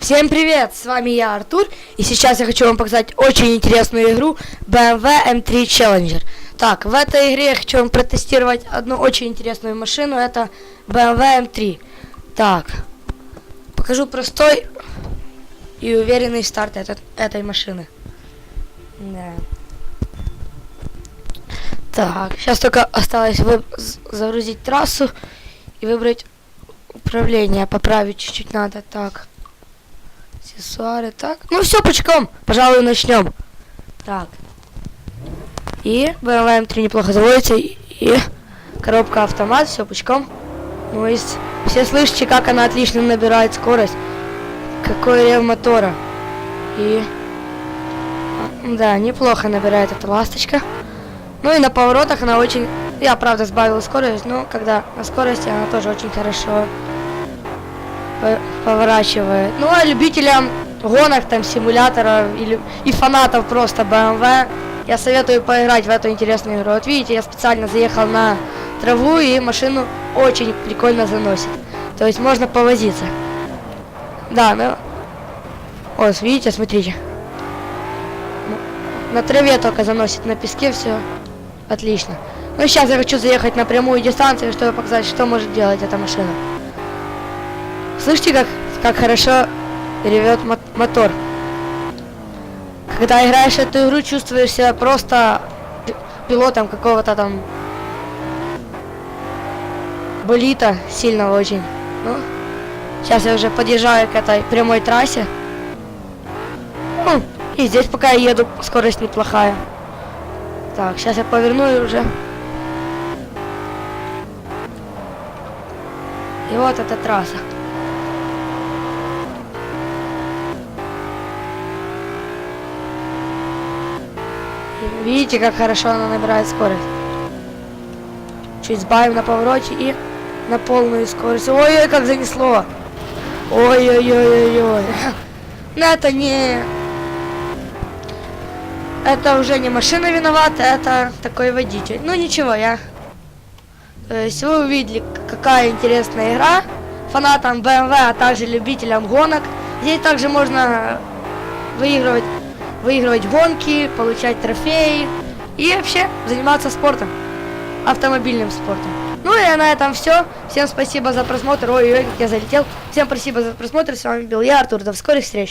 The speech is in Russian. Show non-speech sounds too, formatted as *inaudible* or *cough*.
Всем привет, с вами я, Артур, и сейчас я хочу вам показать очень интересную игру BMW M3 Challenger. Так, в этой игре я хочу вам протестировать одну очень интересную машину, это BMW M3. Так, покажу простой и уверенный старт этот, этой машины. Да. Так, сейчас только осталось загрузить трассу и выбрать управление, поправить чуть-чуть надо, так. Аксессуары, так. Ну все, пучком. Пожалуй, начнем. Так. И BMW M3 неплохо заводится. И, и коробка автомат, все пучком. Ну и с- все слышите, как она отлично набирает скорость. Какой рев мотора. И... Да, неплохо набирает эта ласточка. Ну и на поворотах она очень... Я, правда, сбавила скорость, но когда на скорости она тоже очень хорошо поворачивает. Ну, а любителям гонок, там, симуляторов или и фанатов просто BMW, я советую поиграть в эту интересную игру. Вот видите, я специально заехал на траву, и машину очень прикольно заносит. То есть можно повозиться. Да, ну... Вот, видите, смотрите. Ну, На траве только заносит, на песке все отлично. Ну, сейчас я хочу заехать на прямую дистанцию, чтобы показать, что может делать эта машина. Слышите, как, как хорошо ревет мо- мотор? Когда играешь эту игру, чувствуешь себя просто пи- пилотом какого-то там болита сильного очень. Ну, сейчас я уже подъезжаю к этой прямой трассе. Ну, и здесь пока я еду, скорость неплохая. Так, сейчас я поверну и уже. И вот эта трасса. Видите, как хорошо она набирает скорость. Чуть сбавим на повороте и на полную скорость. Ой-ой, как занесло. Ой-ой-ой-ой-ой. *laughs* Это не... Это уже не машина виновата, это такой водитель. Ну ничего, я... То есть вы увидели, какая интересная игра фанатам BMW, а также любителям гонок. Здесь также можно выигрывать, выигрывать гонки, получать трофеи и вообще заниматься спортом, автомобильным спортом. Ну и на этом все. Всем спасибо за просмотр. Ой, ой, как я залетел. Всем спасибо за просмотр. С вами был я, Артур. До скорых встреч.